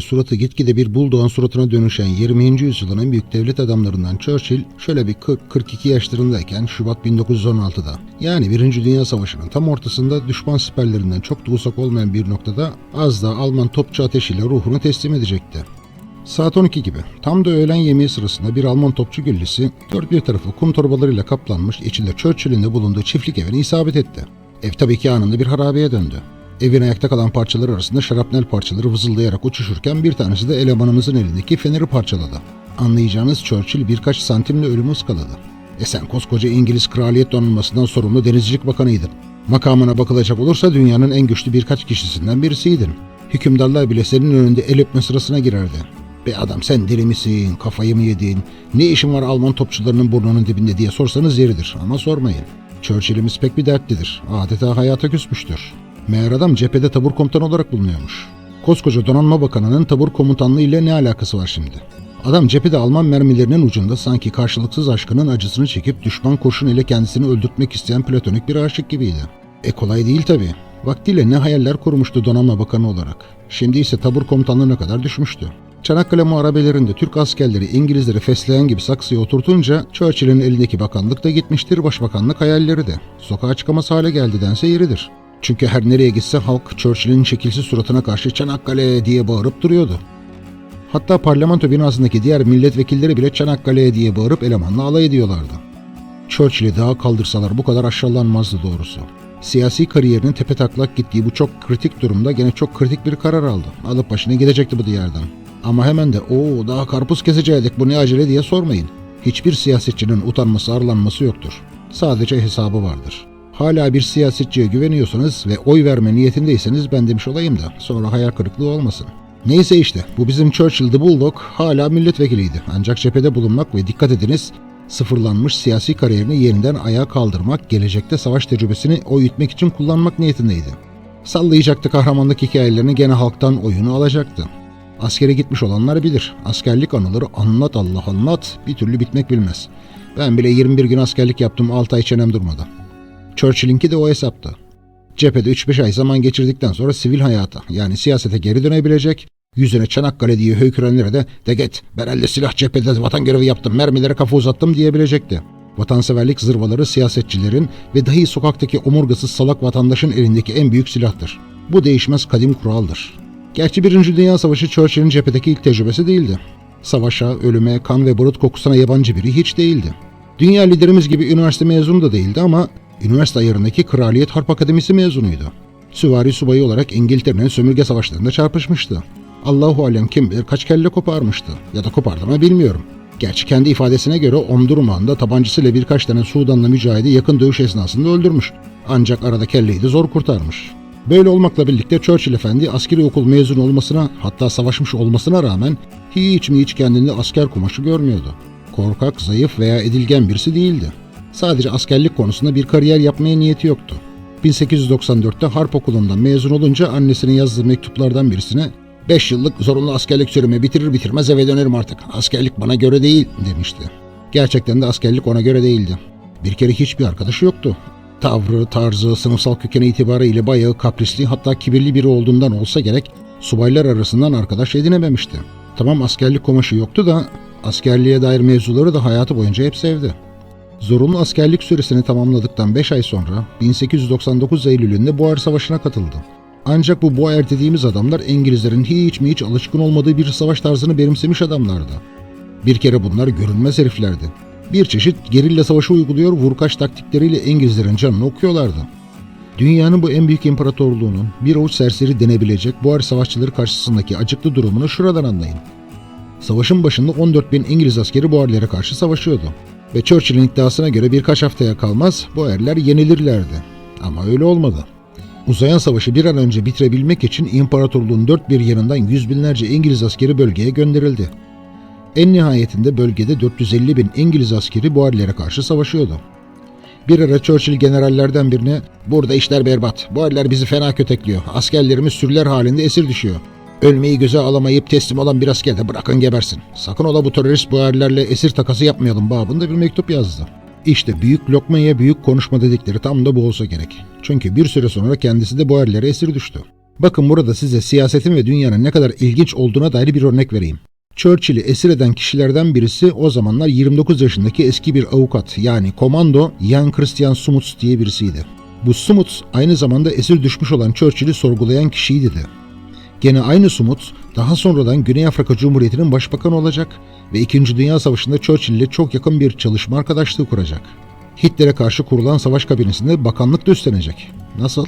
Suratı gitgide bir bulduğun suratına dönüşen 20. yüzyılın en büyük devlet adamlarından Churchill şöyle bir 40-42 yaşlarındayken Şubat 1916'da yani 1. Dünya Savaşı'nın tam ortasında düşman siperlerinden çok da uzak olmayan bir noktada az da Alman topçu ateşiyle ruhunu teslim edecekti. Saat 12 gibi tam da öğlen yemeği sırasında bir Alman topçu güllesi dört bir tarafı kum torbalarıyla kaplanmış içinde Churchill'in de bulunduğu çiftlik evine isabet etti. Ev tabii ki anında bir harabeye döndü. Evin ayakta kalan parçaları arasında şarapnel parçaları vızıldayarak uçuşurken bir tanesi de elemanımızın elindeki feneri parçaladı. Anlayacağınız Churchill birkaç santimle ölümü ıskaladı. E sen koskoca İngiliz kraliyet donanmasından sorumlu denizcilik bakanıydın. Makamına bakılacak olursa dünyanın en güçlü birkaç kişisinden birisiydin. Hükümdarlar bile senin önünde el öpme sırasına girerdi. Be adam sen deli misin, kafayı mı yedin, ne işin var Alman topçularının burnunun dibinde diye sorsanız yeridir ama sormayın. Churchill'imiz pek bir dertlidir, adeta hayata küsmüştür. Meğer adam cephede tabur komutanı olarak bulunuyormuş. Koskoca donanma bakanının tabur komutanlığı ile ne alakası var şimdi? Adam cephede Alman mermilerinin ucunda sanki karşılıksız aşkının acısını çekip düşman kurşun ile kendisini öldürtmek isteyen platonik bir aşık gibiydi. E kolay değil tabii. Vaktiyle ne hayaller kurmuştu donanma bakanı olarak. Şimdi ise tabur komutanlığına kadar düşmüştü. Çanakkale muharebelerinde Türk askerleri İngilizleri fesleğen gibi saksıya oturtunca Churchill'in elindeki bakanlık da gitmiştir, başbakanlık hayalleri de. Sokağa çıkamaz hale geldi dense yeridir. Çünkü her nereye gitse halk Churchill'in şekilsiz suratına karşı Çanakkale diye bağırıp duruyordu. Hatta parlamento binasındaki diğer milletvekilleri bile Çanakkale diye bağırıp elemanla alay ediyorlardı. Churchill'i daha kaldırsalar bu kadar aşağılanmazdı doğrusu. Siyasi kariyerinin tepe taklak gittiği bu çok kritik durumda gene çok kritik bir karar aldı. Alıp başına gidecekti bu diyardan. Ama hemen de o daha karpuz kesecektik bu ne acele diye sormayın. Hiçbir siyasetçinin utanması arlanması yoktur. Sadece hesabı vardır. Hala bir siyasetçiye güveniyorsanız ve oy verme niyetindeyseniz ben demiş olayım da sonra hayal kırıklığı olmasın. Neyse işte bu bizim Churchill the Bulldog hala milletvekiliydi. Ancak cephede bulunmak ve dikkat ediniz sıfırlanmış siyasi kariyerini yeniden ayağa kaldırmak, gelecekte savaş tecrübesini oy ütmek için kullanmak niyetindeydi. Sallayacaktı kahramanlık hikayelerini gene halktan oyunu alacaktı. Askere gitmiş olanlar bilir. Askerlik anıları anlat Allah anlat bir türlü bitmek bilmez. Ben bile 21 gün askerlik yaptım 6 ay çenem durmadı. Churchill'inki de o hesaptı. Cephede 3-5 ay zaman geçirdikten sonra sivil hayata yani siyasete geri dönebilecek, yüzüne Çanakkale diye höykürenlere de de git ben elde silah cephede vatan görevi yaptım mermilere kafa uzattım diyebilecekti. Vatanseverlik zırvaları siyasetçilerin ve dahi sokaktaki omurgasız salak vatandaşın elindeki en büyük silahtır. Bu değişmez kadim kuraldır. Gerçi Birinci Dünya Savaşı Churchill'in cephedeki ilk tecrübesi değildi. Savaşa, ölüme, kan ve barut kokusuna yabancı biri hiç değildi. Dünya liderimiz gibi üniversite mezunu da değildi ama üniversite ayarındaki Kraliyet Harp Akademisi mezunuydu. Süvari subayı olarak İngiltere'nin sömürge savaşlarında çarpışmıştı. Allahu alem kim bilir kaç kelle koparmıştı. Ya da kopardı mı bilmiyorum. Gerçi kendi ifadesine göre Omdurman'da tabancasıyla birkaç tane Sudanlı mücahidi yakın dövüş esnasında öldürmüş. Ancak arada kelleyi de zor kurtarmış. Böyle olmakla birlikte Churchill Efendi askeri okul mezunu olmasına hatta savaşmış olmasına rağmen hiç mi hiç kendinde asker kumaşı görmüyordu. Korkak, zayıf veya edilgen birisi değildi. Sadece askerlik konusunda bir kariyer yapmaya niyeti yoktu. 1894'te harp okulundan mezun olunca annesinin yazdığı mektuplardan birisine 5 yıllık zorunlu askerlik süremi bitirir bitirmez eve dönerim artık. Askerlik bana göre değil demişti. Gerçekten de askerlik ona göre değildi. Bir kere hiçbir arkadaşı yoktu. Tavrı, tarzı, sınıfsal kökeni itibarıyla bayağı kaprisli hatta kibirli biri olduğundan olsa gerek subaylar arasından arkadaş edinememişti. Tamam askerlik kumaşı yoktu da askerliğe dair mevzuları da hayatı boyunca hep sevdi. Zorunlu askerlik süresini tamamladıktan 5 ay sonra 1899 Eylül'ünde Boer Savaşı'na katıldı. Ancak bu Boer dediğimiz adamlar İngilizlerin hiç mi hiç alışkın olmadığı bir savaş tarzını benimsemiş adamlardı. Bir kere bunlar görünmez heriflerdi. Bir çeşit gerilla savaşı uyguluyor, vurkaç taktikleriyle İngilizlerin canını okuyorlardı. Dünyanın bu en büyük imparatorluğunun bir avuç serseri denebilecek Boer savaşçıları karşısındaki acıklı durumunu şuradan anlayın. Savaşın başında 14 bin İngiliz askeri Boerlere karşı savaşıyordu. Ve Churchill'in iddiasına göre birkaç haftaya kalmaz Boerler yenilirlerdi. Ama öyle olmadı. Uzayan savaşı bir an önce bitirebilmek için imparatorluğun dört bir yanından yüz binlerce İngiliz askeri bölgeye gönderildi. En nihayetinde bölgede 450 bin İngiliz askeri Boerlere karşı savaşıyordu. Bir ara Churchill generallerden birine burada işler berbat, Boerler bizi fena kötekliyor, askerlerimiz sürüler halinde esir düşüyor. Ölmeyi göze alamayıp teslim olan bir asker de bırakın gebersin. Sakın ola bu terörist Boerlerle esir takası yapmayalım babında bir mektup yazdı. İşte büyük lokmaya büyük konuşma dedikleri tam da bu olsa gerek. Çünkü bir süre sonra kendisi de Boerlere esir düştü. Bakın burada size siyasetin ve dünyanın ne kadar ilginç olduğuna dair bir örnek vereyim. Churchill'i esir eden kişilerden birisi o zamanlar 29 yaşındaki eski bir avukat yani komando Jan Christian Smuts diye birisiydi. Bu Smuts aynı zamanda esir düşmüş olan Churchill'i sorgulayan kişiydi de. Gene aynı Smuts daha sonradan Güney Afrika Cumhuriyeti'nin başbakanı olacak ve 2. Dünya Savaşı'nda Churchill ile çok yakın bir çalışma arkadaşlığı kuracak. Hitler'e karşı kurulan savaş kabinesinde bakanlık da üstlenecek. Nasıl?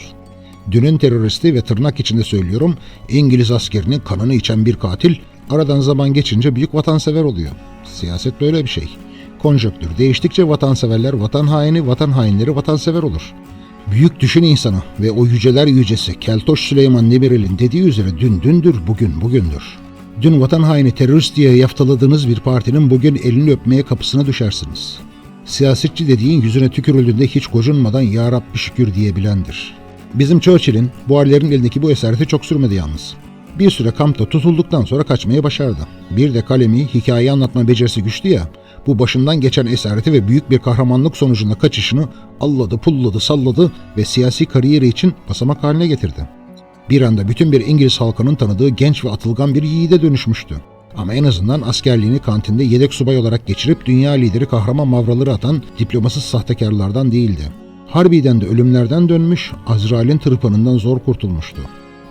Dünün teröristi ve tırnak içinde söylüyorum İngiliz askerinin kanını içen bir katil aradan zaman geçince büyük vatansever oluyor. Siyaset böyle bir şey. Konjöktür değiştikçe vatanseverler vatan haini, vatan hainleri vatansever olur. Büyük düşün insanı ve o yüceler yücesi Keltoş Süleyman Demirel'in dediği üzere dün dündür, bugün bugündür. Dün vatan haini terörist diye yaftaladığınız bir partinin bugün elini öpmeye kapısına düşersiniz. Siyasetçi dediğin yüzüne tükürüldüğünde hiç gocunmadan Ya Rabbi şükür diyebilendir. Bizim Churchill'in Buharlerin elindeki bu esareti çok sürmedi yalnız. Bir süre kampta tutulduktan sonra kaçmayı başardı. Bir de kalemi, hikaye anlatma becerisi güçlü ya, bu başından geçen esareti ve büyük bir kahramanlık sonucunda kaçışını alladı, pulladı, salladı ve siyasi kariyeri için basamak haline getirdi. Bir anda bütün bir İngiliz halkının tanıdığı genç ve atılgan bir yiğide dönüşmüştü. Ama en azından askerliğini kantinde yedek subay olarak geçirip dünya lideri kahraman mavraları atan diplomasız sahtekarlardan değildi. Harbiden de ölümlerden dönmüş, Azrail'in tırpanından zor kurtulmuştu.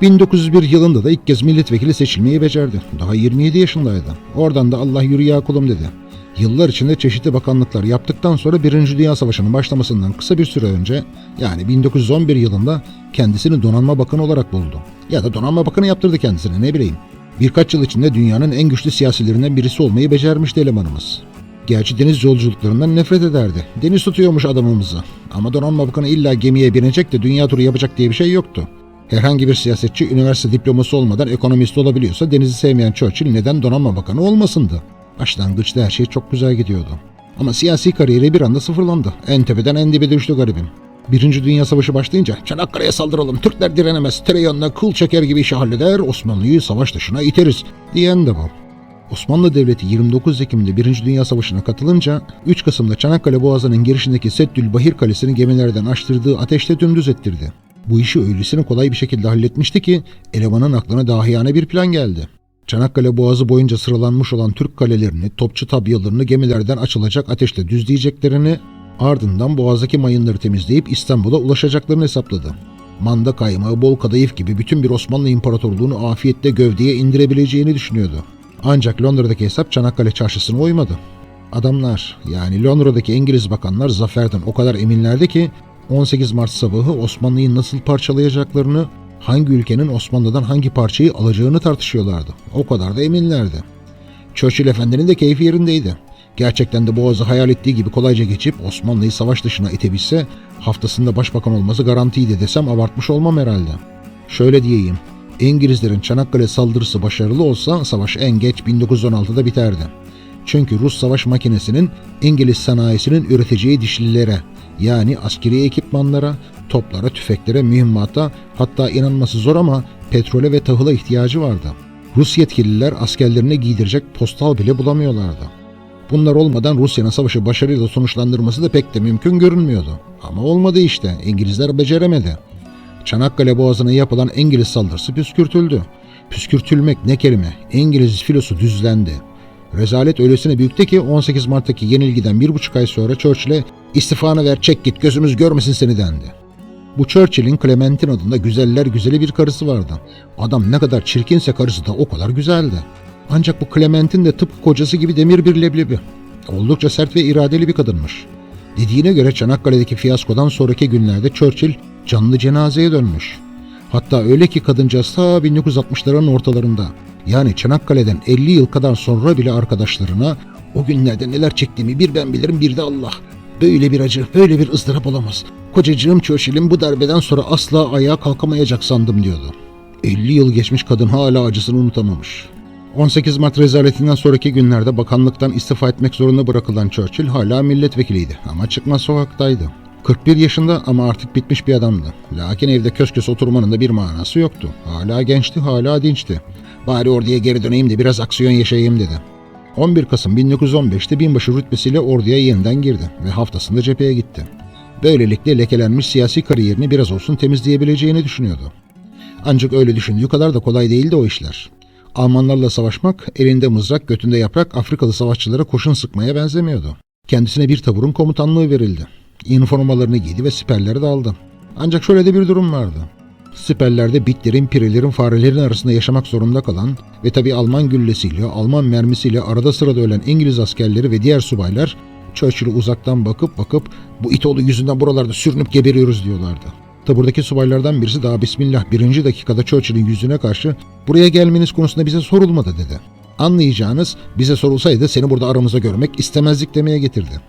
1901 yılında da ilk kez milletvekili seçilmeyi becerdi. Daha 27 yaşındaydı. Oradan da Allah yürü ya kulum dedi. Yıllar içinde çeşitli bakanlıklar yaptıktan sonra 1. Dünya Savaşı'nın başlamasından kısa bir süre önce yani 1911 yılında kendisini donanma bakanı olarak buldu. Ya da donanma bakanı yaptırdı kendisine ne bileyim. Birkaç yıl içinde dünyanın en güçlü siyasilerinden birisi olmayı becermişti elemanımız. Gerçi deniz yolculuklarından nefret ederdi. Deniz tutuyormuş adamımızı. Ama donanma bakanı illa gemiye binecek de dünya turu yapacak diye bir şey yoktu. Herhangi bir siyasetçi üniversite diploması olmadan ekonomist olabiliyorsa denizi sevmeyen Churchill neden donanma bakanı olmasındı? Başlangıçta her şey çok güzel gidiyordu. Ama siyasi kariyeri bir anda sıfırlandı. En tepeden en dibe düştü garibim. Birinci Dünya Savaşı başlayınca Çanakkale'ye saldıralım, Türkler direnemez, tereyağına kıl çeker gibi işi halleder, Osmanlı'yı savaş dışına iteriz diyen de bu. Osmanlı Devleti 29 Ekim'de 1. Dünya Savaşı'na katılınca 3 Kasım'da Çanakkale Boğazı'nın girişindeki Seddül Bahir Kalesi'ni gemilerden açtırdığı ateşte dümdüz ettirdi. Bu işi öylesine kolay bir şekilde halletmişti ki elemanın aklına dahiyane bir plan geldi. Çanakkale Boğazı boyunca sıralanmış olan Türk kalelerini, topçu tabyalarını gemilerden açılacak ateşle düzleyeceklerini, ardından Boğaz'daki mayınları temizleyip İstanbul'a ulaşacaklarını hesapladı. Manda kaymağı, bol kadayıf gibi bütün bir Osmanlı İmparatorluğunu afiyetle gövdeye indirebileceğini düşünüyordu. Ancak Londra'daki hesap Çanakkale çarşısına uymadı. Adamlar yani Londra'daki İngiliz bakanlar zaferden o kadar eminlerdi ki 18 Mart sabahı Osmanlı'yı nasıl parçalayacaklarını, hangi ülkenin Osmanlı'dan hangi parçayı alacağını tartışıyorlardı. O kadar da eminlerdi. Churchill Efendi'nin de keyfi yerindeydi. Gerçekten de Boğaz'ı hayal ettiği gibi kolayca geçip Osmanlı'yı savaş dışına itebilse haftasında başbakan olması garantiydi desem abartmış olmam herhalde. Şöyle diyeyim, İngilizlerin Çanakkale saldırısı başarılı olsa savaş en geç 1916'da biterdi. Çünkü Rus savaş makinesinin İngiliz sanayisinin üreteceği dişlilere yani askeri ekipmanlara, toplara, tüfeklere, mühimmata hatta inanması zor ama petrole ve tahıla ihtiyacı vardı. Rus yetkililer askerlerine giydirecek postal bile bulamıyorlardı. Bunlar olmadan Rusya'nın savaşı başarıyla sonuçlandırması da pek de mümkün görünmüyordu. Ama olmadı işte, İngilizler beceremedi. Çanakkale Boğazı'na yapılan İngiliz saldırısı püskürtüldü. Püskürtülmek ne kelime, İngiliz filosu düzlendi. Rezalet öylesine büyüktü ki 18 Mart'taki yenilgiden bir buçuk ay sonra Churchill'e istifanı ver çek git gözümüz görmesin seni dendi. Bu Churchill'in Clementine adında güzeller güzeli bir karısı vardı. Adam ne kadar çirkinse karısı da o kadar güzeldi. Ancak bu Clementine de tıpkı kocası gibi demir bir leblebi. Oldukça sert ve iradeli bir kadınmış. Dediğine göre Çanakkale'deki fiyaskodan sonraki günlerde Churchill canlı cenazeye dönmüş. Hatta öyle ki kadıncağız ta 1960'ların ortalarında yani Çanakkale'den 50 yıl kadar sonra bile arkadaşlarına o günlerde neler çektiğimi bir ben bilirim bir de Allah. Böyle bir acı, böyle bir ızdırap olamaz. Kocacığım Churchill'in bu darbeden sonra asla ayağa kalkamayacak sandım diyordu. 50 yıl geçmiş kadın hala acısını unutamamış. 18 Mart rezaletinden sonraki günlerde bakanlıktan istifa etmek zorunda bırakılan Churchill hala milletvekiliydi ama çıkmaz sokaktaydı. 41 yaşında ama artık bitmiş bir adamdı. Lakin evde kös kös oturmanın da bir manası yoktu. Hala gençti, hala dinçti. Bari orduya geri döneyim de biraz aksiyon yaşayayım dedi. 11 Kasım 1915'te binbaşı rütbesiyle orduya yeniden girdi ve haftasında cepheye gitti. Böylelikle lekelenmiş siyasi kariyerini biraz olsun temizleyebileceğini düşünüyordu. Ancak öyle düşündüğü kadar da kolay değildi o işler. Almanlarla savaşmak, elinde mızrak, götünde yaprak Afrikalı savaşçılara kurşun sıkmaya benzemiyordu. Kendisine bir taburun komutanlığı verildi. Üniformalarını giydi ve siperleri de aldı. Ancak şöyle de bir durum vardı. Siperlerde bitlerin, pirelerin, farelerin arasında yaşamak zorunda kalan ve tabi Alman güllesiyle, Alman mermisiyle arada sırada ölen İngiliz askerleri ve diğer subaylar Churchill'e uzaktan bakıp bakıp bu itoğlu yüzünden buralarda sürünüp geberiyoruz diyorlardı. Taburdaki subaylardan birisi daha Bismillah birinci dakikada Churchill'in yüzüne karşı buraya gelmeniz konusunda bize sorulmadı dedi. Anlayacağınız bize sorulsaydı seni burada aramızda görmek istemezdik demeye getirdi.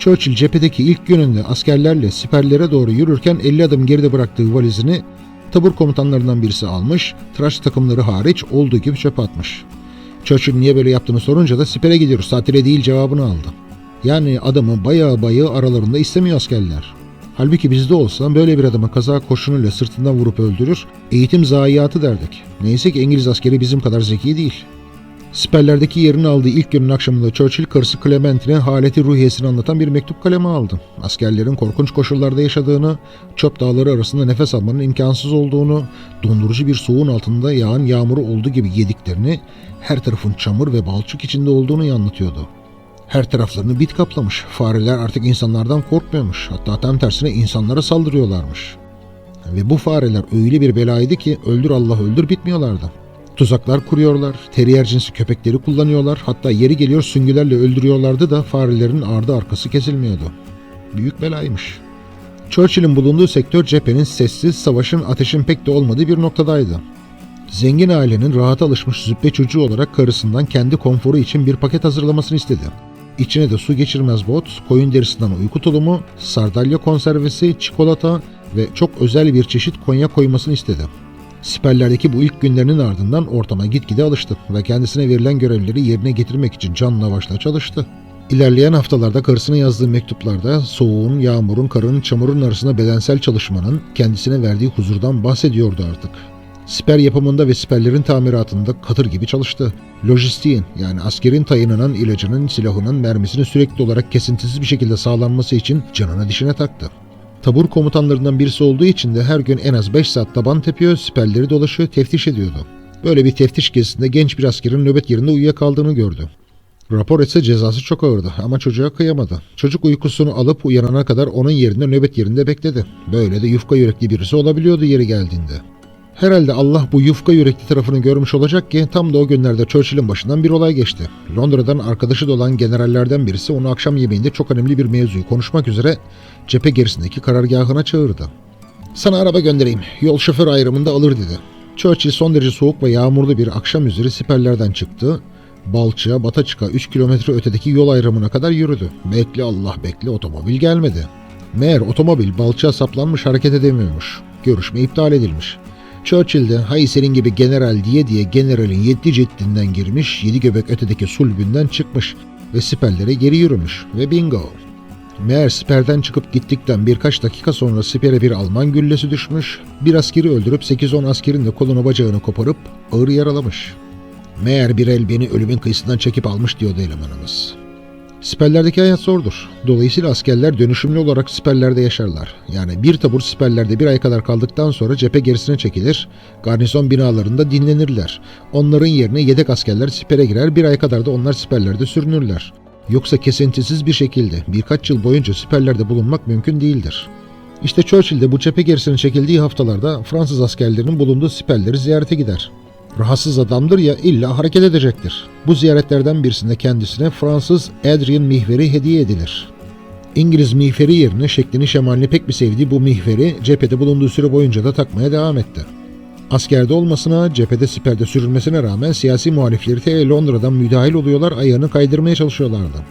Churchill cephedeki ilk gününde askerlerle siperlere doğru yürürken 50 adım geride bıraktığı valizini tabur komutanlarından birisi almış, tıraş takımları hariç olduğu gibi çöpe atmış. Churchill niye böyle yaptığını sorunca da sipere gidiyoruz tatile değil cevabını aldı. Yani adamı bayağı bayağı aralarında istemiyor askerler. Halbuki bizde olsa böyle bir adamı kaza kurşunuyla sırtından vurup öldürür, eğitim zayiatı derdik. Neyse ki İngiliz askeri bizim kadar zeki değil. Siperlerdeki yerini aldığı ilk günün akşamında Churchill karısı Clementine'e haleti ruhiyesini anlatan bir mektup kaleme aldı. Askerlerin korkunç koşullarda yaşadığını, çöp dağları arasında nefes almanın imkansız olduğunu, dondurucu bir soğuğun altında yağan yağmuru olduğu gibi yediklerini, her tarafın çamur ve balçık içinde olduğunu anlatıyordu. Her taraflarını bit kaplamış. Fareler artık insanlardan korkmuyormuş. Hatta tam tersine insanlara saldırıyorlarmış. Ve bu fareler öyle bir belaydı ki öldür Allah öldür bitmiyorlardı. Tuzaklar kuruyorlar, teriyer cinsi köpekleri kullanıyorlar, hatta yeri geliyor süngülerle öldürüyorlardı da farelerin ardı arkası kesilmiyordu. Büyük belaymış. Churchill'in bulunduğu sektör cephenin sessiz, savaşın, ateşin pek de olmadığı bir noktadaydı. Zengin ailenin rahata alışmış züppe çocuğu olarak karısından kendi konforu için bir paket hazırlamasını istedi. İçine de su geçirmez bot, koyun derisinden uyku tulumu, sardalya konservesi, çikolata ve çok özel bir çeşit konya koymasını istedi. Siperlerdeki bu ilk günlerinin ardından ortama gitgide alıştı ve kendisine verilen görevleri yerine getirmek için canla başla çalıştı. İlerleyen haftalarda karısına yazdığı mektuplarda soğuğun, yağmurun, karın, çamurun arasında bedensel çalışmanın kendisine verdiği huzurdan bahsediyordu artık. Siper yapımında ve siperlerin tamiratında katır gibi çalıştı. Lojistiğin yani askerin tayınının, ilacının, silahının, mermisinin sürekli olarak kesintisiz bir şekilde sağlanması için canına dişine taktı. Tabur komutanlarından birisi olduğu için de her gün en az 5 saat taban tepiyor, siperleri dolaşıyor, teftiş ediyordu. Böyle bir teftiş gezisinde genç bir askerin nöbet yerinde uyuyakaldığını gördü. Rapor etse cezası çok ağırdı ama çocuğa kıyamadı. Çocuk uykusunu alıp uyanana kadar onun yerinde nöbet yerinde bekledi. Böyle de yufka yürekli birisi olabiliyordu yeri geldiğinde. Herhalde Allah bu yufka yürekli tarafını görmüş olacak ki tam da o günlerde Churchill'in başından bir olay geçti. Londra'dan arkadaşı da olan generallerden birisi onu akşam yemeğinde çok önemli bir mevzuyu konuşmak üzere cephe gerisindeki karargahına çağırdı. Sana araba göndereyim, yol şoför ayrımında alır dedi. Churchill son derece soğuk ve yağmurlu bir akşam üzeri siperlerden çıktı. Balçığa, Bataçık'a 3 kilometre ötedeki yol ayrımına kadar yürüdü. Bekle Allah bekle otomobil gelmedi. Meğer otomobil balçığa saplanmış hareket edemiyormuş. Görüşme iptal edilmiş. Churchill de hay senin gibi general diye diye generalin yedi ceddinden girmiş, yedi göbek ötedeki sulbünden çıkmış ve siperlere geri yürümüş ve bingo. Meğer siperden çıkıp gittikten birkaç dakika sonra sipere bir Alman güllesi düşmüş, bir askeri öldürüp 8-10 askerin de kolunu bacağını koparıp ağır yaralamış. Meğer bir el beni ölümün kıyısından çekip almış diyordu elemanımız. Siperlerdeki hayat zordur. Dolayısıyla askerler dönüşümlü olarak siperlerde yaşarlar. Yani bir tabur siperlerde bir ay kadar kaldıktan sonra cephe gerisine çekilir, garnizon binalarında dinlenirler. Onların yerine yedek askerler sipere girer, bir ay kadar da onlar siperlerde sürünürler. Yoksa kesintisiz bir şekilde birkaç yıl boyunca siperlerde bulunmak mümkün değildir. İşte Churchill de bu cephe gerisine çekildiği haftalarda Fransız askerlerinin bulunduğu siperleri ziyarete gider. Rahatsız adamdır ya illa hareket edecektir. Bu ziyaretlerden birisinde kendisine Fransız Adrian mihveri hediye edilir. İngiliz mihveri yerine şeklini şemalini pek bir sevdiği bu mihveri cephede bulunduğu süre boyunca da takmaya devam etti. Askerde olmasına, cephede siperde sürülmesine rağmen siyasi muhalifleri de Londra'dan müdahil oluyorlar, ayağını kaydırmaya çalışıyorlardı.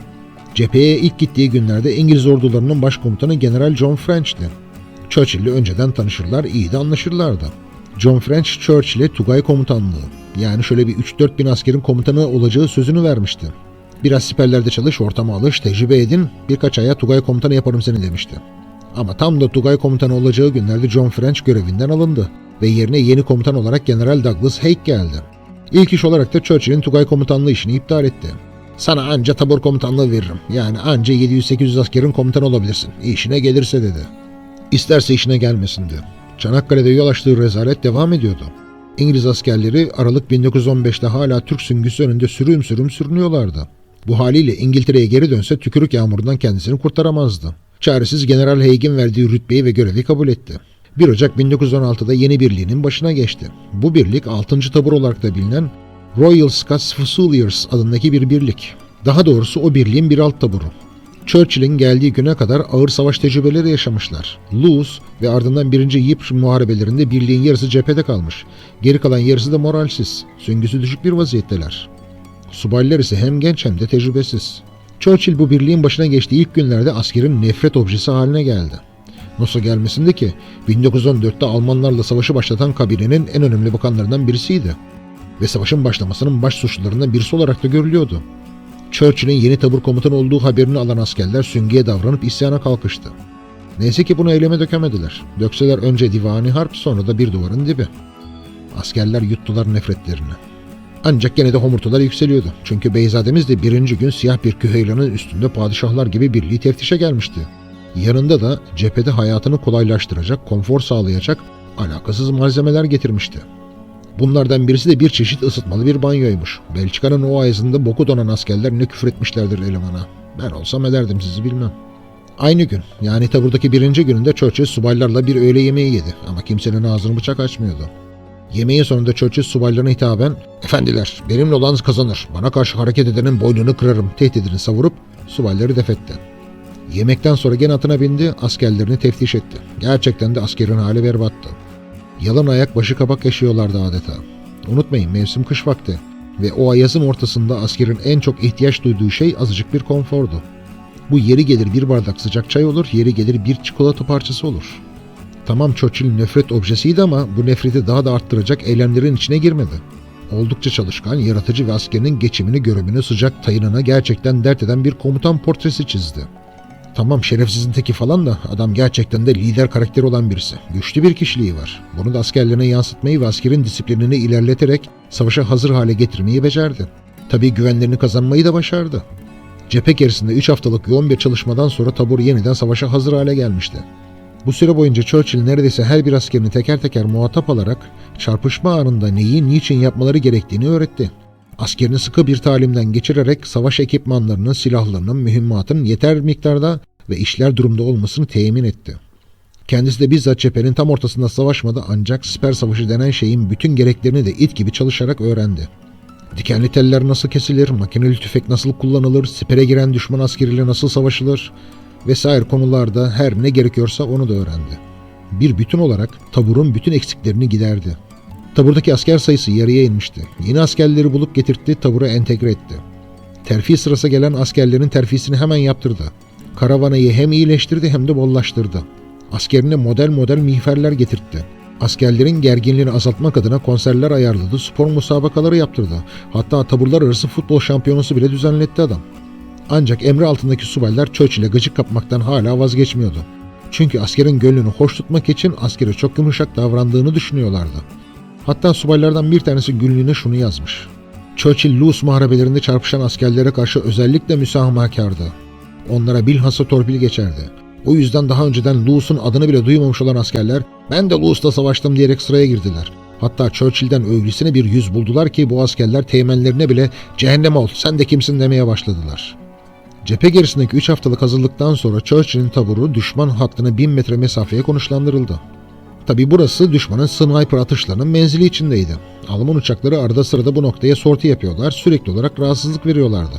Cepheye ilk gittiği günlerde İngiliz ordularının başkomutanı General John French'ti. Churchill'le önceden tanışırlar, iyi de anlaşırlardı. John French Churchill'e Tugay komutanlığı, yani şöyle bir 3-4 bin askerin komutanı olacağı sözünü vermişti. Biraz siperlerde çalış, ortama alış, tecrübe edin, birkaç aya Tugay komutanı yaparım seni demişti. Ama tam da Tugay komutanı olacağı günlerde John French görevinden alındı ve yerine yeni komutan olarak General Douglas Haig geldi. İlk iş olarak da Churchill'in Tugay komutanlığı işini iptal etti. Sana anca tabur komutanlığı veririm. Yani anca 700-800 askerin komutanı olabilirsin. İşine gelirse dedi. İsterse işine gelmesin dedi. Çanakkale'de yol açtığı rezalet devam ediyordu. İngiliz askerleri Aralık 1915'te hala Türk süngüsü önünde sürüm sürüm sürünüyorlardı. Bu haliyle İngiltere'ye geri dönse tükürük yağmurundan kendisini kurtaramazdı. Çaresiz General Haig'in verdiği rütbeyi ve görevi kabul etti. 1 Ocak 1916'da yeni birliğinin başına geçti. Bu birlik 6. tabur olarak da bilinen Royal Scots Fusiliers adındaki bir birlik. Daha doğrusu o birliğin bir alt taburu. Churchill'in geldiği güne kadar ağır savaş tecrübeleri yaşamışlar. Loos ve ardından 1. Yip muharebelerinde birliğin yarısı cephede kalmış. Geri kalan yarısı da moralsiz, süngüsü düşük bir vaziyetteler. Subaylar ise hem genç hem de tecrübesiz. Churchill bu birliğin başına geçtiği ilk günlerde askerin nefret objesi haline geldi. Nasıl gelmesinde ki 1914'te Almanlarla savaşı başlatan kabinenin en önemli bakanlarından birisiydi. Ve savaşın başlamasının baş suçlularından birisi olarak da görülüyordu. Churchill'in yeni tabur komutanı olduğu haberini alan askerler süngüye davranıp isyana kalkıştı. Neyse ki bunu eyleme dökemediler. Dökseler önce divani harp sonra da bir duvarın dibi. Askerler yuttular nefretlerini. Ancak gene de homurtular yükseliyordu. Çünkü Beyzademiz de birinci gün siyah bir küheylanın üstünde padişahlar gibi birliği teftişe gelmişti. Yanında da cephede hayatını kolaylaştıracak, konfor sağlayacak alakasız malzemeler getirmişti. Bunlardan birisi de bir çeşit ısıtmalı bir banyoymuş. Belçika'nın o ayazında boku donan askerler ne küfür etmişlerdir elemana. Ben olsam ederdim sizi bilmem. Aynı gün yani taburdaki birinci gününde Churchill subaylarla bir öğle yemeği yedi ama kimsenin ağzını bıçak açmıyordu. Yemeğin sonunda Churchill subaylarına hitaben ''Efendiler benimle olan kazanır. Bana karşı hareket edenin boynunu kırarım.'' tehdidini savurup subayları defetti. Yemekten sonra gene atına bindi, askerlerini teftiş etti. Gerçekten de askerin hali berbattı. Yalın ayak başı kabak yaşıyorlardı adeta. Unutmayın mevsim kış vakti ve o ayazın ortasında askerin en çok ihtiyaç duyduğu şey azıcık bir konfordu. Bu yeri gelir bir bardak sıcak çay olur, yeri gelir bir çikolata parçası olur. Tamam Churchill nefret objesiydi ama bu nefreti daha da arttıracak eylemlerin içine girmedi. Oldukça çalışkan, yaratıcı ve askerinin geçimini, görevini, sıcak tayınına gerçekten dert eden bir komutan portresi çizdi. Tamam şerefsizin teki falan da adam gerçekten de lider karakteri olan birisi. Güçlü bir kişiliği var. Bunu da askerlerine yansıtmayı ve askerin disiplinini ilerleterek savaşa hazır hale getirmeyi becerdi. Tabii güvenlerini kazanmayı da başardı. Cephe gerisinde 3 haftalık yoğun bir çalışmadan sonra tabur yeniden savaşa hazır hale gelmişti. Bu süre boyunca Churchill neredeyse her bir askerini teker teker muhatap alarak çarpışma anında neyi niçin yapmaları gerektiğini öğretti. Askerini sıkı bir talimden geçirerek savaş ekipmanlarının, silahlarının, mühimmatın yeter miktarda ve işler durumda olmasını temin etti. Kendisi de bizzat cephenin tam ortasında savaşmadı ancak siper savaşı denen şeyin bütün gereklerini de it gibi çalışarak öğrendi. Dikenli teller nasıl kesilir, makineli tüfek nasıl kullanılır, sipere giren düşman askeriyle nasıl savaşılır vesaire konularda her ne gerekiyorsa onu da öğrendi. Bir bütün olarak taburun bütün eksiklerini giderdi. Taburdaki asker sayısı yarıya inmişti. Yeni askerleri bulup getirtti, tabura entegre etti. Terfi sırası gelen askerlerin terfisini hemen yaptırdı. Karavanayı hem iyileştirdi hem de bollaştırdı. Askerine model model miğferler getirtti. Askerlerin gerginliğini azaltmak adına konserler ayarladı, spor musabakaları yaptırdı. Hatta taburlar arası futbol şampiyonası bile düzenletti adam. Ancak emri altındaki subaylar Churchill'e gıcık kapmaktan hala vazgeçmiyordu. Çünkü askerin gönlünü hoş tutmak için askere çok yumuşak davrandığını düşünüyorlardı. Hatta subaylardan bir tanesi günlüğüne şunu yazmış. Churchill Lewis muharebelerinde çarpışan askerlere karşı özellikle müsamahakardı. Onlara bilhassa torpil geçerdi. O yüzden daha önceden Lewis'un adını bile duymamış olan askerler ben de Lewis'la savaştım diyerek sıraya girdiler. Hatta Churchill'den öylesine bir yüz buldular ki bu askerler teğmenlerine bile cehennem ol sen de kimsin demeye başladılar. Cephe gerisindeki 3 haftalık hazırlıktan sonra Churchill'in taburu düşman hattına 1000 metre mesafeye konuşlandırıldı. Tabi burası düşmanın sniper atışlarının menzili içindeydi. Alman uçakları arada sırada bu noktaya sorti yapıyorlar, sürekli olarak rahatsızlık veriyorlardı.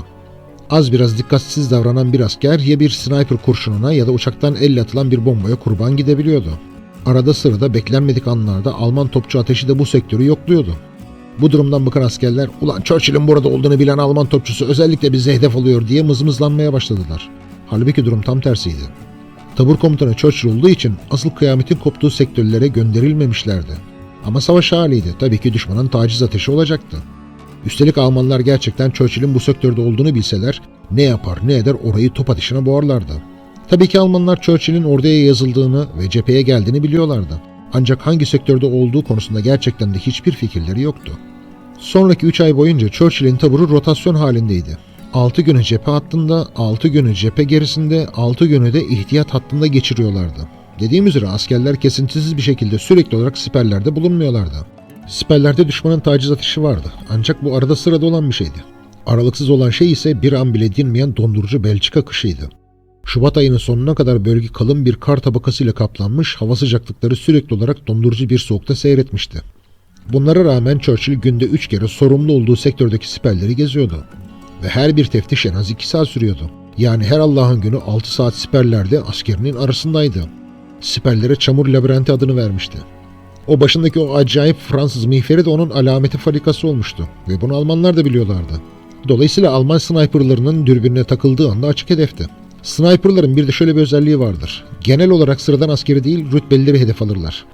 Az biraz dikkatsiz davranan bir asker ya bir sniper kurşununa ya da uçaktan elle atılan bir bombaya kurban gidebiliyordu. Arada sırada beklenmedik anlarda Alman topçu ateşi de bu sektörü yokluyordu. Bu durumdan bıkan askerler ulan Churchill'in burada olduğunu bilen Alman topçusu özellikle bize hedef alıyor diye mızmızlanmaya başladılar. Halbuki durum tam tersiydi. Tabur komutanı Churchill olduğu için asıl kıyametin koptuğu sektörlere gönderilmemişlerdi. Ama savaş haliydi. Tabii ki düşmanın taciz ateşi olacaktı. Üstelik Almanlar gerçekten Churchill'in bu sektörde olduğunu bilseler ne yapar ne eder orayı top ateşine boğarlardı. Tabii ki Almanlar Churchill'in orduya yazıldığını ve cepheye geldiğini biliyorlardı. Ancak hangi sektörde olduğu konusunda gerçekten de hiçbir fikirleri yoktu. Sonraki 3 ay boyunca Churchill'in taburu rotasyon halindeydi. 6 günü cephe hattında, 6 günü cephe gerisinde, 6 günü de ihtiyat hattında geçiriyorlardı. Dediğim üzere askerler kesintisiz bir şekilde sürekli olarak siperlerde bulunmuyorlardı. Siperlerde düşmanın taciz ateşi vardı ancak bu arada sırada olan bir şeydi. Aralıksız olan şey ise bir an bile dinmeyen dondurucu Belçika kışıydı. Şubat ayının sonuna kadar bölge kalın bir kar tabakasıyla kaplanmış, hava sıcaklıkları sürekli olarak dondurucu bir soğukta seyretmişti. Bunlara rağmen Churchill günde 3 kere sorumlu olduğu sektördeki siperleri geziyordu. Ve her bir teftiş en az 2 saat sürüyordu. Yani her Allah'ın günü 6 saat siperlerde askerinin arasındaydı. Siperlere çamur labirenti adını vermişti. O başındaki o acayip Fransız miğferi de onun alameti farikası olmuştu ve bunu Almanlar da biliyorlardı. Dolayısıyla Alman sniperlarının dürbününe takıldığı anda açık hedefti. Sniperların bir de şöyle bir özelliği vardır. Genel olarak sıradan askeri değil rütbelileri hedef alırlar.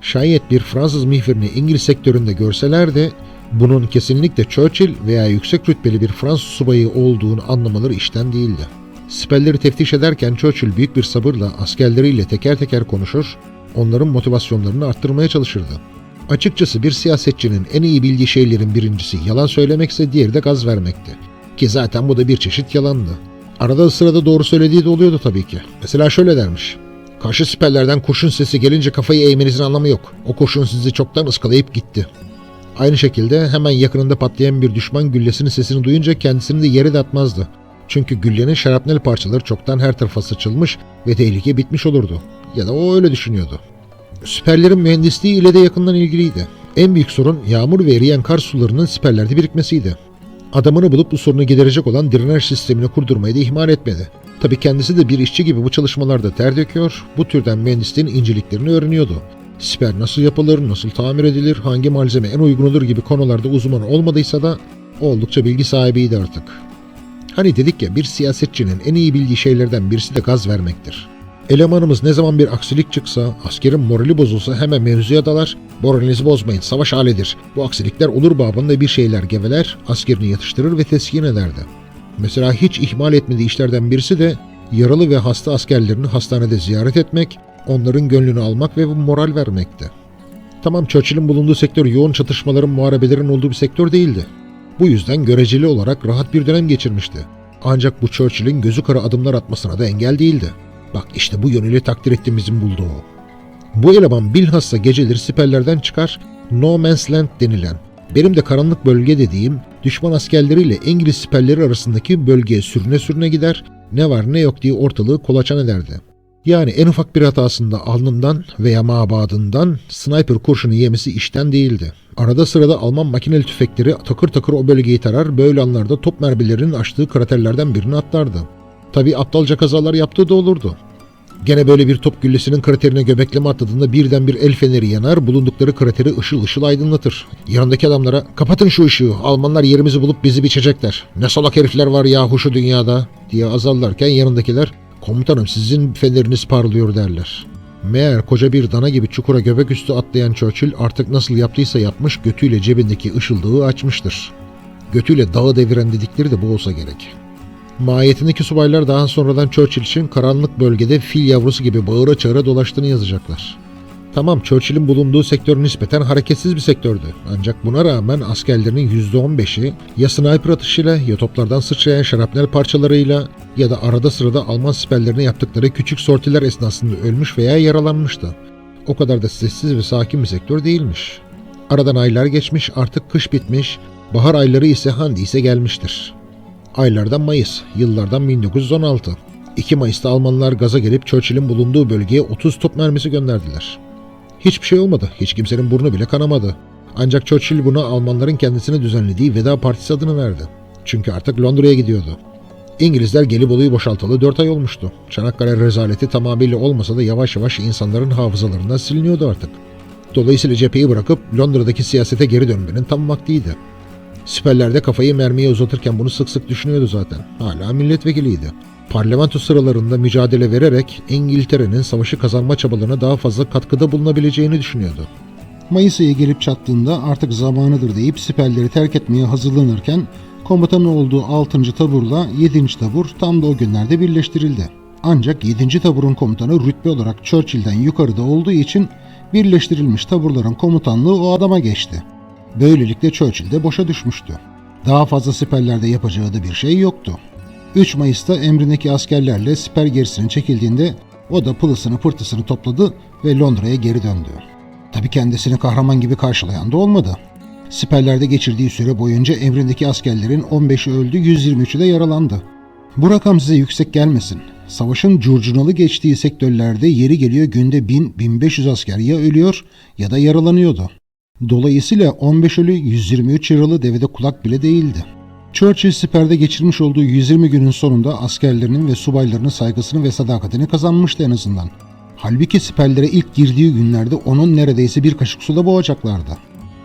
Şayet bir Fransız mihverini İngiliz sektöründe görseler de bunun kesinlikle Churchill veya yüksek rütbeli bir Fransız subayı olduğunu anlamaları işten değildi. Siperleri teftiş ederken Churchill büyük bir sabırla askerleriyle teker teker konuşur, onların motivasyonlarını arttırmaya çalışırdı. Açıkçası bir siyasetçinin en iyi bildiği şeylerin birincisi yalan söylemekse diğeri de gaz vermekti. Ki zaten bu da bir çeşit yalandı. Arada sırada doğru söylediği de oluyordu tabii ki. Mesela şöyle dermiş. Karşı siperlerden kurşun sesi gelince kafayı eğmenizin anlamı yok. O kurşun sizi çoktan ıskalayıp gitti. Aynı şekilde hemen yakınında patlayan bir düşman güllesinin sesini duyunca kendisini de yere de atmazdı. Çünkü güllenin şarapnel parçaları çoktan her tarafa saçılmış ve tehlike bitmiş olurdu. Ya da o öyle düşünüyordu. Siperlerin mühendisliği ile de yakından ilgiliydi. En büyük sorun yağmur ve eriyen kar sularının siperlerde birikmesiydi. Adamını bulup bu sorunu giderecek olan drenaj sistemini kurdurmayı da ihmal etmedi. Tabi kendisi de bir işçi gibi bu çalışmalarda ter döküyor, bu türden mühendisliğin inceliklerini öğreniyordu. Siper nasıl yapılır, nasıl tamir edilir, hangi malzeme en uygunudur gibi konularda uzman olmadıysa da oldukça bilgi sahibiydi artık. Hani dedik ya bir siyasetçinin en iyi bildiği şeylerden birisi de gaz vermektir. Elemanımız ne zaman bir aksilik çıksa, askerin morali bozulsa hemen mevzuya dalar, moralinizi bozmayın, savaş halidir. Bu aksilikler olur babında bir şeyler geveler, askerini yatıştırır ve teskin ederdi. Mesela hiç ihmal etmediği işlerden birisi de yaralı ve hasta askerlerini hastanede ziyaret etmek, onların gönlünü almak ve moral vermekti. Tamam Churchill'in bulunduğu sektör yoğun çatışmaların, muharebelerin olduğu bir sektör değildi. Bu yüzden göreceli olarak rahat bir dönem geçirmişti. Ancak bu Churchill'in gözü kara adımlar atmasına da engel değildi. Bak işte bu yönüyle takdir ettiğimizin bulduğu. Bu eleman bilhassa geceleri siperlerden çıkar, No Man's Land denilen, benim de karanlık bölge dediğim düşman askerleriyle İngiliz siperleri arasındaki bölgeye sürüne sürüne gider, ne var ne yok diye ortalığı kolaçan ederdi. Yani en ufak bir hatasında alnından veya mabadından sniper kurşunu yemesi işten değildi. Arada sırada Alman makineli tüfekleri takır takır o bölgeyi tarar, böyle anlarda top mermilerinin açtığı kraterlerden birini atlardı. Tabi aptalca kazalar yaptığı da olurdu. Gene böyle bir top güllesinin kraterine göbekleme atladığında birden bir el feneri yanar, bulundukları krateri ışıl ışıl aydınlatır. Yanındaki adamlara kapatın şu ışığı, Almanlar yerimizi bulup bizi biçecekler. Ne salak herifler var yahu şu dünyada diye azarlarken yanındakiler komutanım sizin feneriniz parlıyor derler. Meğer koca bir dana gibi çukura göbek üstü atlayan Churchill artık nasıl yaptıysa yapmış götüyle cebindeki ışıldığı açmıştır. Götüyle dağı deviren dedikleri de bu olsa gerek. Mahiyetindeki subaylar daha sonradan Churchill için karanlık bölgede fil yavrusu gibi bağıra çağıra dolaştığını yazacaklar. Tamam Churchill'in bulunduğu sektör nispeten hareketsiz bir sektördü. Ancak buna rağmen askerlerinin %15'i ya sniper atışıyla ya toplardan sıçrayan şarapnel parçalarıyla ya da arada sırada Alman siperlerine yaptıkları küçük sortiler esnasında ölmüş veya yaralanmıştı. O kadar da sessiz ve sakin bir sektör değilmiş. Aradan aylar geçmiş artık kış bitmiş, bahar ayları ise handi ise gelmiştir. Aylardan Mayıs, yıllardan 1916. 2 Mayıs'ta Almanlar gaza gelip Churchill'in bulunduğu bölgeye 30 top mermisi gönderdiler. Hiçbir şey olmadı, hiç kimsenin burnu bile kanamadı. Ancak Churchill buna Almanların kendisine düzenlediği veda partisi adını verdi. Çünkü artık Londra'ya gidiyordu. İngilizler Gelibolu'yu boşaltalı 4 ay olmuştu. Çanakkale rezaleti tamamıyla olmasa da yavaş yavaş insanların hafızalarından siliniyordu artık. Dolayısıyla cepheyi bırakıp Londra'daki siyasete geri dönmenin tam vaktiydi. Siperlerde kafayı mermiye uzatırken bunu sık sık düşünüyordu zaten. Hala milletvekiliydi. Parlamento sıralarında mücadele vererek İngiltere'nin savaşı kazanma çabalarına daha fazla katkıda bulunabileceğini düşünüyordu. Mayıs ayı gelip çattığında artık zamanıdır deyip siperleri terk etmeye hazırlanırken komutanı olduğu 6. taburla 7. tabur tam da o günlerde birleştirildi. Ancak 7. taburun komutanı rütbe olarak Churchill'den yukarıda olduğu için birleştirilmiş taburların komutanlığı o adama geçti. Böylelikle Churchill de boşa düşmüştü. Daha fazla siperlerde yapacağı da bir şey yoktu. 3 Mayıs'ta emrindeki askerlerle siper gerisine çekildiğinde O da pılısını pırtısını topladı ve Londra'ya geri döndü. Tabi kendisini kahraman gibi karşılayan da olmadı. Siperlerde geçirdiği süre boyunca emrindeki askerlerin 15'i öldü, 123'ü de yaralandı. Bu rakam size yüksek gelmesin. Savaşın curcunalı geçtiği sektörlerde yeri geliyor günde 1000-1500 asker ya ölüyor ya da yaralanıyordu. Dolayısıyla 15 ölü 123 yaralı devede kulak bile değildi. Churchill siperde geçirmiş olduğu 120 günün sonunda askerlerinin ve subaylarının saygısını ve sadakatini kazanmıştı en azından. Halbuki siperlere ilk girdiği günlerde onun neredeyse bir kaşık suda boğacaklardı.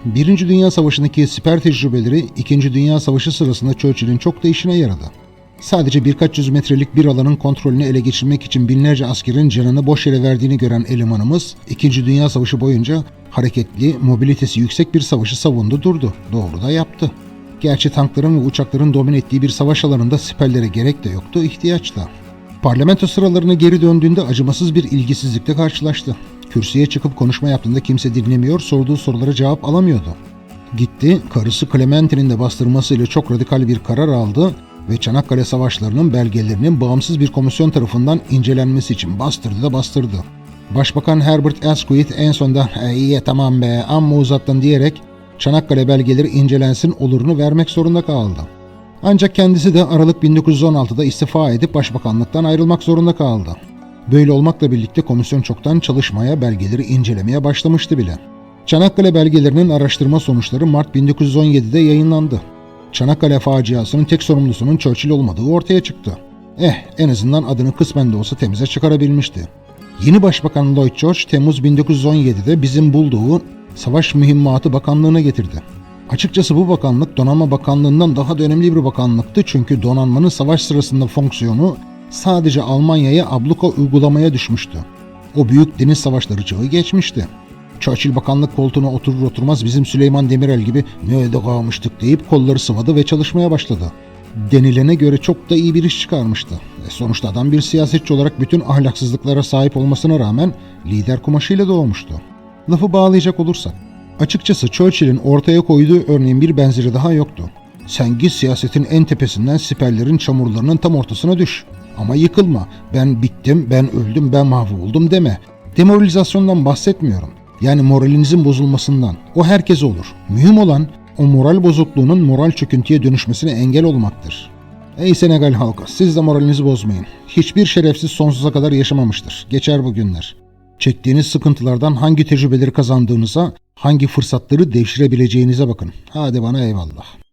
Birinci Dünya Savaşı'ndaki siper tecrübeleri İkinci Dünya Savaşı sırasında Churchill'in çok da işine yaradı. Sadece birkaç yüz metrelik bir alanın kontrolünü ele geçirmek için binlerce askerin canını boş yere verdiğini gören elemanımız, İkinci Dünya Savaşı boyunca hareketli, mobilitesi yüksek bir savaşı savundu durdu. Doğru da yaptı. Gerçi tankların ve uçakların domine ettiği bir savaş alanında siperlere gerek de yoktu, ihtiyaç da. Parlamento sıralarına geri döndüğünde acımasız bir ilgisizlikle karşılaştı. Kürsüye çıkıp konuşma yaptığında kimse dinlemiyor, sorduğu sorulara cevap alamıyordu. Gitti, karısı Clementine'in de bastırmasıyla çok radikal bir karar aldı ve Çanakkale Savaşları'nın belgelerinin bağımsız bir komisyon tarafından incelenmesi için bastırdı da bastırdı. Başbakan Herbert Asquith en sonunda "E, iyi tamam be amma uzattın diyerek Çanakkale belgeleri incelensin olurunu vermek zorunda kaldı. Ancak kendisi de Aralık 1916'da istifa edip başbakanlıktan ayrılmak zorunda kaldı. Böyle olmakla birlikte komisyon çoktan çalışmaya, belgeleri incelemeye başlamıştı bile. Çanakkale belgelerinin araştırma sonuçları Mart 1917'de yayınlandı. Çanakkale faciasının tek sorumlusunun Churchill olmadığı ortaya çıktı. Eh, en azından adını kısmen de olsa temize çıkarabilmişti. Yeni Başbakan Lloyd George Temmuz 1917'de bizim bulduğu Savaş Mühimmatı Bakanlığı'na getirdi. Açıkçası bu bakanlık Donanma Bakanlığı'ndan daha da önemli bir bakanlıktı çünkü donanmanın savaş sırasında fonksiyonu sadece Almanya'ya abluka uygulamaya düşmüştü. O büyük deniz savaşları çağı geçmişti. Churchill bakanlık koltuğuna oturur oturmaz bizim Süleyman Demirel gibi ne öyle kalmıştık deyip kolları sıvadı ve çalışmaya başladı. Denilene göre çok da iyi bir iş çıkarmıştı. E sonuçta adam bir siyasetçi olarak bütün ahlaksızlıklara sahip olmasına rağmen lider kumaşıyla doğmuştu. Lafı bağlayacak olursak, açıkçası Churchill'in ortaya koyduğu örneğin bir benzeri daha yoktu. Sen git siyasetin en tepesinden siperlerin çamurlarının tam ortasına düş. Ama yıkılma, ben bittim, ben öldüm, ben mahvoldum deme. Demoralizasyondan bahsetmiyorum. Yani moralinizin bozulmasından. O herkes olur. Mühim olan o moral bozukluğunun moral çöküntüye dönüşmesine engel olmaktır. Ey Senegal halkı, siz de moralinizi bozmayın. Hiçbir şerefsiz sonsuza kadar yaşamamıştır. Geçer bu günler. Çektiğiniz sıkıntılardan hangi tecrübeleri kazandığınıza, hangi fırsatları devşirebileceğinize bakın. Hadi bana eyvallah.